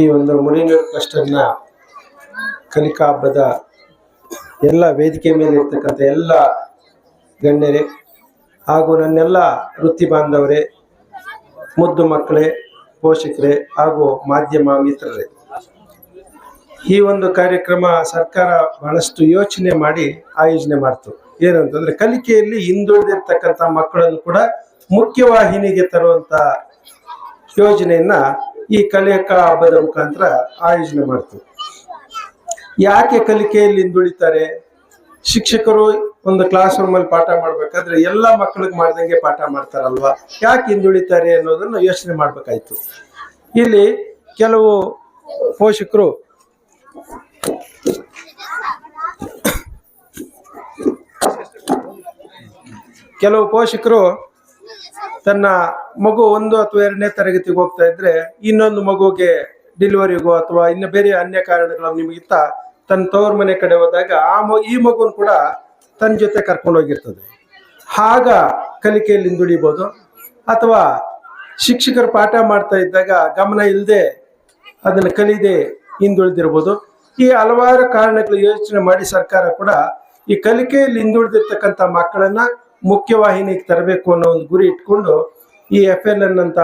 ಈ ಒಂದು ಮುಡಿನೂರು ಕ್ಲಸ್ಟರ್ನ ಕಲಿಕಾ ಹಬ್ಬದ ಎಲ್ಲ ವೇದಿಕೆ ಮೇಲೆ ಇರ್ತಕ್ಕಂಥ ಎಲ್ಲ ಗಣ್ಯರೇ ಹಾಗೂ ನನ್ನೆಲ್ಲ ವೃತ್ತಿ ಬಾಂಧವರೇ, ಮುದ್ದು ಮಕ್ಕಳೇ, ಪೋಷಕರೇ ಹಾಗೂ ಮಾಧ್ಯಮ ಮಿತ್ರರೇ. ಈ ಒಂದು ಕಾರ್ಯಕ್ರಮ ಸರ್ಕಾರ ಬಹಳಷ್ಟು ಯೋಚನೆ ಮಾಡಿ ಆಯೋಜನೆ ಮಾಡ್ತು. ಏನಂತಂದ್ರೆ ಕಲಿಕೆಯಲ್ಲಿ ಹಿಂದುಳಿದಿರ್ತಕ್ಕಂಥ ಮಕ್ಕಳನ್ನು ಕೂಡ ಮುಖ್ಯವಾಹಿನಿಗೆ ತರುವಂತ ಯೋಜನೆಯನ್ನ ಈ ಕಲಿಯಕ ಹಬ್ಬದ ಮುಖಾಂತರ ಆಯೋಜನೆ ಮಾಡ್ತೀವಿ. ಯಾಕೆ ಕಲಿಕೆಯಲ್ಲಿ ಹಿಂದುಳಿತಾರೆ? ಶಿಕ್ಷಕರು ಒಂದು ಕ್ಲಾಸ್ ರೂಮ್ ಅಲ್ಲಿ ಪಾಠ ಮಾಡ್ಬೇಕಾದ್ರೆ ಎಲ್ಲ ಮಕ್ಕಳಿಗೆ ಮಾಡ್ದಂಗೆ ಪಾಠ ಮಾಡ್ತಾರಲ್ವಾ? ಯಾಕೆ ಹಿಂದುಳಿತಾರೆ ಅನ್ನೋದನ್ನ ಯೋಚನೆ ಮಾಡ್ಬೇಕಾಯ್ತು. ಇಲ್ಲಿ ಕೆಲವು ಪೋಷಕರು ಕೆಲವು ಪೋಷಕರು ತನ್ನ ಮಗು ಒಂದು ಅಥವಾ ಎರಡನೇ ತರಗತಿಗೆ ಹೋಗ್ತಾ ಇದ್ರೆ ಇನ್ನೊಂದು ಮಗುಗೆ ಡೆಲಿವರಿಗೋ ಅಥವಾ ಇನ್ನು ಬೇರೆ ಅನ್ಯ ಕಾರಣಗಳ ನಿಮಗಿತ್ತ ತನ್ನ ತವ್ರ ಮನೆ ಕಡೆ ಹೋದಾಗ ಆ ಈ ಮಗುನ್ ಕೂಡ ತನ್ನ ಜೊತೆ ಕರ್ಕೊಂಡು ಹೋಗಿರ್ತದೆ. ಆಗ ಕಲಿಕೆಯಲ್ಲಿ ಹಿಂದುಳಿಬೋದು ಅಥವಾ ಶಿಕ್ಷಕರು ಪಾಠ ಮಾಡ್ತಾ ಇದ್ದಾಗ ಗಮನ ಇಲ್ಲದೆ ಅದನ್ನು ಕಲಿದೆ ಹಿಂದುಳಿದಿರ್ಬೋದು. ಈ ಹಲವಾರು ಕಾರಣಗಳು ಯೋಚನೆ ಮಾಡಿ ಸರ್ಕಾರ ಕೂಡ ಈ ಕಲಿಕೆಯಲ್ಲಿ ಹಿಂದುಳಿದಿರ್ತಕ್ಕಂಥ ಮಕ್ಕಳನ್ನ ಮುಖ್ಯವಾಹಿನಿಗೆ ತರಬೇಕು ಅನ್ನೋ ಒಂದು ಗುರಿ ಇಟ್ಕೊಂಡು ಈ ಎಫ್ ಎಲ್ ಎನ್ ಅಂತ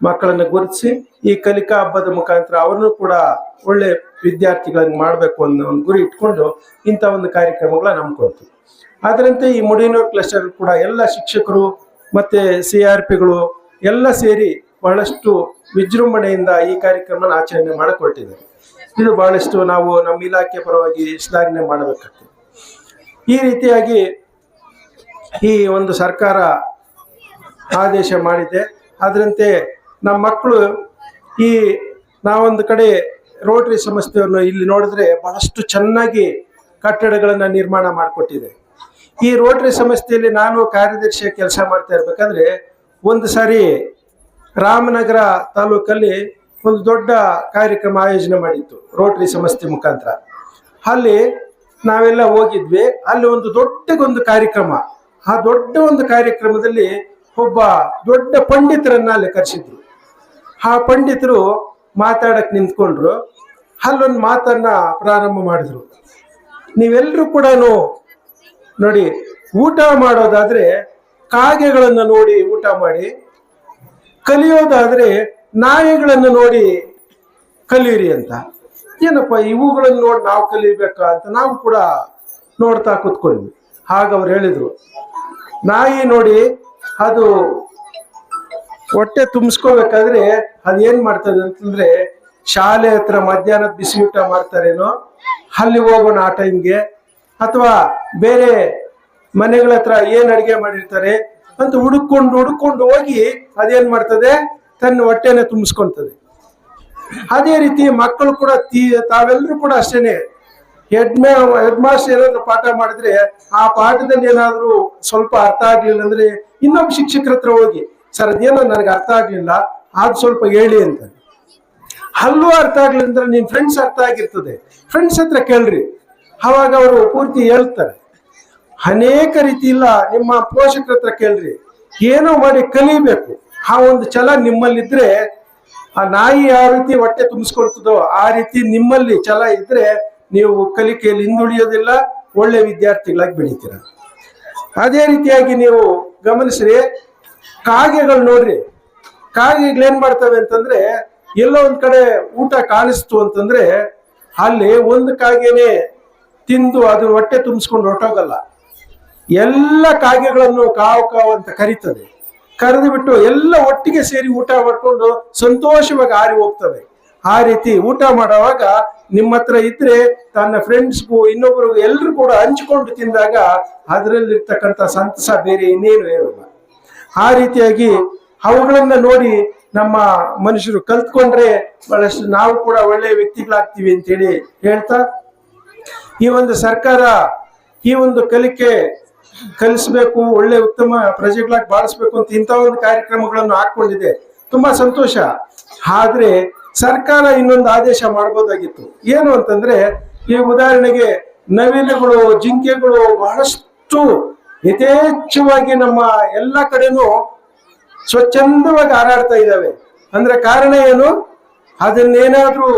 ಮಕ್ಕಳನ್ನು ಗುರುತಿಸಿ, ಈ ಕಲಿಕಾ ಹಬ್ಬದ ಮುಖಾಂತರ ಅವರನ್ನು ಕೂಡ ಒಳ್ಳೆ ವಿದ್ಯಾರ್ಥಿಗಳನ್ನ ಮಾಡಬೇಕು ಅನ್ನೋ ಒಂದು ಗುರಿ ಇಟ್ಕೊಂಡು ಇಂಥ ಒಂದು ಕಾರ್ಯಕ್ರಮಗಳನ್ನ ಹಮ್ಮಿಕೊಳ್ತೀವಿ ಅದರಂತೆ ಈ ಮುಡಿನೂರು ಕ್ಲಸ್ಟರ್ ಕೂಡ ಎಲ್ಲ ಶಿಕ್ಷಕರು ಮತ್ತೆ ಸಿ ಆರ್ ಪಿಗಳು ಎಲ್ಲ ಸೇರಿ ಬಹಳಷ್ಟು ವಿಜೃಂಭಣೆಯಿಂದ ಈ ಕಾರ್ಯಕ್ರಮನ ಆಚರಣೆ ಮಾಡಿಕೊಟ್ಟಿದ್ದಾರೆ. ಇದು ಬಹಳಷ್ಟು ನಾವು ನಮ್ಮ ಇಲಾಖೆ ಪರವಾಗಿ ಶ್ಲಾಘನೆ ಮಾಡಬೇಕಾಗ್ತದೆ. ಈ ರೀತಿಯಾಗಿ ಈ ಒಂದು ಸರ್ಕಾರ ಆದೇಶ ಮಾಡಿದೆ. ಅದರಂತೆ ನಮ್ಮ ಮಕ್ಕಳು ಈ ನಾವೊಂದು ಕಡೆ ರೋಟರಿ ಸಂಸ್ಥೆಯನ್ನು ಇಲ್ಲಿ ನೋಡಿದ್ರೆ ಬಹಳಷ್ಟು ಚೆನ್ನಾಗಿ ಕಟ್ಟಡಗಳನ್ನು ನಿರ್ಮಾಣ ಮಾಡಿಕೊಟ್ಟಿದೆ. ಈ ರೋಟರಿ ಸಂಸ್ಥೆಯಲ್ಲಿ ನಾನು ಕಾರ್ಯದರ್ಶಿಯ ಕೆಲಸ ಮಾಡ್ತಾ ಇರ್ಬೇಕಾದ್ರೆ ಒಂದು ಸಾರಿ ರಾಮನಗರ ತಾಲೂಕಲ್ಲಿ ಒಂದು ದೊಡ್ಡ ಕಾರ್ಯಕ್ರಮ ಆಯೋಜನೆ ಮಾಡಿತ್ತು ರೋಟರಿ ಸಂಸ್ಥೆ ಮುಖಾಂತರ. ಅಲ್ಲಿ ನಾವೆಲ್ಲ ಹೋಗಿದ್ವಿ. ಅಲ್ಲಿ ಒಂದು ದೊಡ್ಡಗೊಂದು ಕಾರ್ಯಕ್ರಮ ಆ ದೊಡ್ಡ ಒಂದು ಕಾರ್ಯಕ್ರಮದಲ್ಲಿ ಒಬ್ಬ ದೊಡ್ಡ ಪಂಡಿತರನ್ನ ಅಲ್ಲಿ ಕರೆಸಿದ್ರು ಆ ಪಂಡಿತರು ಮಾತಾಡಕ್ ನಿಂತ್ಕೊಂಡ್ರು. ಅಲ್ಲೊಂದು ಮಾತನ್ನ ಪ್ರಾರಂಭ ಮಾಡಿದ್ರು. ನೀವೆಲ್ಲರೂ ಕೂಡ ನೋಡಿ, ಊಟ ಮಾಡೋದಾದ್ರೆ ಕಾಗೆಗಳನ್ನು ನೋಡಿ ಊಟ ಮಾಡಿ, ಕಲಿಯೋದಾದ್ರೆ ನಾಯಿಗಳನ್ನು ನೋಡಿ ಕಲಿಯಿರಿ ಅಂತ. ಏನಪ್ಪ, ಇವುಗಳನ್ನು ನೋಡಿ ನಾವು ಕಲಿಬೇಕಾ ಅಂತ ನಾವು ಕೂಡ ನೋಡ್ತಾ ಕೂತ್ಕೊಂಡ್ವಿ. ಆಗ ಅವ್ರು ಹೇಳಿದ್ರು. ನಾಯಿ ನೋಡಿ ಅದು ಹೊಟ್ಟೆ ತುಂಬಿಸ್ಕೋಬೇಕಾದ್ರೆ ಅದೇನ್ ಮಾಡ್ತದೆ ಅಂತಂದ್ರೆ ಶಾಲೆ ಹತ್ರ ಮಧ್ಯಾಹ್ನದ ಬಿಸಿ ಮಾಡ್ತಾರೇನೋ, ಅಲ್ಲಿ ಹೋಗೋಣ ಆ ಟೈಮ್ಗೆ ಅಥವಾ ಬೇರೆ ಮನೆಗಳ ಹತ್ರ ಏನ್ ಅಡಿಗೆ ಮಾಡಿರ್ತಾರೆ ಅಂತ ಹುಡುಕೊಂಡು ಹುಡುಕೊಂಡು ಹೋಗಿ ಅದೇನ್ ಮಾಡ್ತದೆ? ತನ್ನ ಹೊಟ್ಟೆನ ತುಂಬಿಸ್ಕೊಂತದೆ ಅದೇ ರೀತಿ ಮಕ್ಕಳು ಕೂಡ ತೀ ತಾವೆಲ್ಲರೂ ಕೂಡ ಅಷ್ಟೇನೆ. ಹೆಡ್ ಮೇ ಹೆಡ್ ಮಾಸ್ಟರ್ ಏನಾದ್ರು ಪಾಠ ಮಾಡಿದ್ರೆ ಆ ಪಾಠದಲ್ಲಿ ಏನಾದ್ರು ಸ್ವಲ್ಪ ಅರ್ಥ ಆಗ್ಲಿಲ್ಲ ಅಂದ್ರೆ ಇನ್ನೊಬ್ಬ ಶಿಕ್ಷಕರ ಹತ್ರ ಹೋಗಿ, ಸರ್, ಅದೇನೋ ನನಗೆ ಅರ್ಥ ಆಗ್ಲಿಲ್ಲ ಅದು ಸ್ವಲ್ಪ ಹೇಳಿ ಅಂತ ಅಲ್ಲೂ ಅರ್ಥ ಆಗ್ಲಿಲ್ಲ ಅಂದ್ರೆ ನಿನ್ ಫ್ರೆಂಡ್ಸ್ ಅರ್ಥ ಆಗಿರ್ತದೆ. ಫ್ರೆಂಡ್ಸ್ ಹತ್ರ ಕೇಳ್ರಿ. ಅವಾಗ ಅವರು ಪೂರ್ತಿ ಹೇಳ್ತಾರೆ. ಅನೇಕ ರೀತಿ ಇಲ್ಲ, ನಿಮ್ಮ ಪೋಷಕರ ಹತ್ರ ಕೇಳ್ರಿ. ಏನೋ ಮಾಡಿ ಕಲಿಬೇಕು. ಆ ಒಂದು ಛಲ ನಿಮ್ಮಲ್ಲಿದ್ರೆ, ಆ ನಾಯಿ ಯಾವ ರೀತಿ ಹೊಟ್ಟೆ ತುಂಬಿಸ್ಕೊಳ್ತದೋ ಆ ರೀತಿ ನಿಮ್ಮಲ್ಲಿ ಛಲ ಇದ್ರೆ ನೀವು ಕಲಿಕೆಯಲ್ಲಿ ಹಿಂದುಳಿಯೋದಿಲ್ಲ, ಒಳ್ಳೆ ವಿದ್ಯಾರ್ಥಿಗಳಾಗಿ ಬೆಳೀತೀರ. ಅದೇ ರೀತಿಯಾಗಿ ನೀವು ಗಮನಿಸ್ರಿ, ಕಾಗೆಗಳು ನೋಡ್ರಿ. ಕಾಗೆಗಳು ಏನ್ ಮಾಡ್ತವೆ ಅಂತಂದ್ರೆ, ಎಲ್ಲೋ ಒಂದ್ ಕಡೆ ಊಟ ಕಾಣಿಸ್ತು ಅಂತಂದ್ರೆ, ಅಲ್ಲಿ ಒಂದು ಕಾಗೆನೆ ತಿಂದು ಅದು ಹೊಟ್ಟೆ ತುಂಬಿಸ್ಕೊಂಡು ಹೊರಟೋಗಲ್ಲ. ಎಲ್ಲ ಕಾಗೆಗಳನ್ನು ಕಾವು ಕಾವು ಅಂತ ಕರೀತದೆ. ಕರೆದು ಬಿಟ್ಟು ಎಲ್ಲ ಒಟ್ಟಿಗೆ ಸೇರಿ ಊಟ ಮಾಡಿಕೊಂಡು ಸಂತೋಷವಾಗಿ ಹಾರಿ ಹೋಗ್ತವೆ. ಆ ರೀತಿ ಊಟ ಮಾಡುವಾಗ ನಿಮ್ಮ ಹತ್ರ ಇದ್ರೆ ತನ್ನ ಫ್ರೆಂಡ್ಸ್ಗೂ ಇನ್ನೊಬ್ಬರಿಗೂ ಎಲ್ಲರೂ ಕೂಡ ಹಂಚಿಕೊಂಡು ತಿಂದಾಗ ಅದರಲ್ಲಿರ್ತಕ್ಕಂಥ ಸಂತಸ ಬೇರೆ ಇನ್ನೇನು ಇರಲ್ಲ. ಆ ರೀತಿಯಾಗಿ ಅವುಗಳನ್ನ ನೋಡಿ ನಮ್ಮ ಮನುಷ್ಯರು ಕಲ್ತ್ಕೊಂಡ್ರೆ ಬಹಳಷ್ಟು ನಾವು ಕೂಡ ಒಳ್ಳೆಯ ವ್ಯಕ್ತಿಗಳಾಗ್ತೀವಿ ಅಂತೇಳಿ ಹೇಳ್ತಾ, ಈ ಒಂದು ಸರ್ಕಾರ ಈ ಒಂದು ಕಲಿಕೆ ಕಲಿಸ್ಬೇಕು, ಒಳ್ಳೆ ಉತ್ತಮ ಪ್ರಜೆಗಳಾಗಿ ಬಾಳಿಸ್ಬೇಕು ಅಂತ ಇಂಥ ಒಂದು ಕಾರ್ಯಕ್ರಮಗಳನ್ನು ಹಾಕೊಂಡಿದೆ ತುಂಬಾ ಸಂತೋಷ. ಆದ್ರೆ ಸರ್ಕಾರ ಇನ್ನೊಂದು ಆದೇಶ ಮಾಡಬಹುದಾಗಿತ್ತು ಏನು ಅಂತಂದ್ರೆ, ಈ ಉದಾಹರಣೆಗೆ ನವಿಲುಗಳು, ಜಿಂಕೆಗಳು ಬಹಳಷ್ಟು ಯಥೇಚ್ಛವಾಗಿ ನಮ್ಮ ಎಲ್ಲ ಕಡೆನೂ ಸ್ವಚ್ಛಂದವಾಗಿ ಹಾರಾಡ್ತಾ ಇದ್ದಾವೆ. ಅಂದ್ರೆ ಕಾರಣ ಏನು? ಅದನ್ನೇನಾದ್ರೂ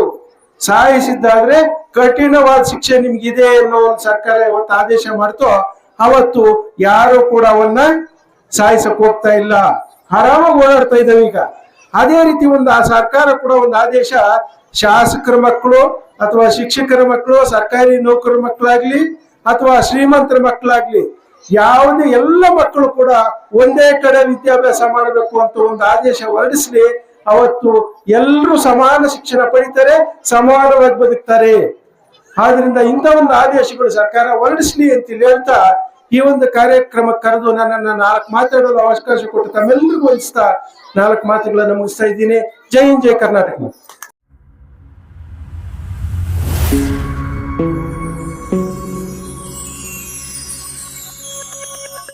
ಸಾಯಿಸಿದ್ದಾದ್ರೆ ಕಠಿಣವಾದ ಶಿಕ್ಷೆ ನಿಮ್ಗಿದೆ ಅನ್ನೋ ಒಂದು ಸರ್ಕಾರ ಇವತ್ತು ಆದೇಶ ಮಾಡ್ತೋ, ಅವತ್ತು ಯಾರು ಕೂಡ ಅವನ್ನ ಸಾಯಿಸಕ್ ಹೋಗ್ತಾ ಇಲ್ಲ. ಆರಾಮಾಗಿ ಓಡಾಡ್ತಾ ಇದ್ದಾವೆ ಈಗ. ಅದೇ ರೀತಿ ಒಂದು ಆ ಸರ್ಕಾರ ಕೂಡ ಒಂದು ಆದೇಶ ಶಾಸಕರ ಮಕ್ಕಳು ಅಥವಾ ಶಿಕ್ಷಕರ ಮಕ್ಕಳು, ಸರ್ಕಾರಿ ನೌಕರ ಮಕ್ಕಳಾಗ್ಲಿ ಅಥವಾ ಶ್ರೀಮಂತರ ಮಕ್ಕಳಾಗ್ಲಿ, ಯಾವುದೇ ಎಲ್ಲ ಮಕ್ಕಳು ಕೂಡ ಒಂದೇ ಕಡೆ ವಿದ್ಯಾಭ್ಯಾಸ ಮಾಡಬೇಕು ಅಂತ ಒಂದು ಆದೇಶ ಹೊರಡಿಸ್ಲಿ, ಅವತ್ತು ಎಲ್ಲರೂ ಸಮಾನ ಶಿಕ್ಷಣ ಪಡಿತಾರೆ, ಸಮಾನವಾಗಿ ಬದುಕ್ತಾರೆ. ಆದ್ರಿಂದ ಇಂಥ ಒಂದು ಆದೇಶಗಳು ಸರ್ಕಾರ ಹೊರಡಿಸ್ಲಿ ಅಂತ ಹೇಳ್ತಾ ಈ ಒಂದು ಕಾರ್ಯಕ್ರಮ ಕರೆದು ನನ್ನನ್ನು ನಾಲ್ಕು ಮಾತಾಡಲು ಅವಕಾಶ ಕೊಟ್ಟು ತಮ್ಮೆಲ್ಲರಿಗೂ ವಹಿಸ್ತಾ ನಾಲ್ಕು ಮಾತುಗಳನ್ನು ಮುಗಿಸ್ತಾ ಇದ್ದೀನಿ. ಜೈ ಹಿಂದ್ ಜೈ ಕರ್ನಾಟಕ.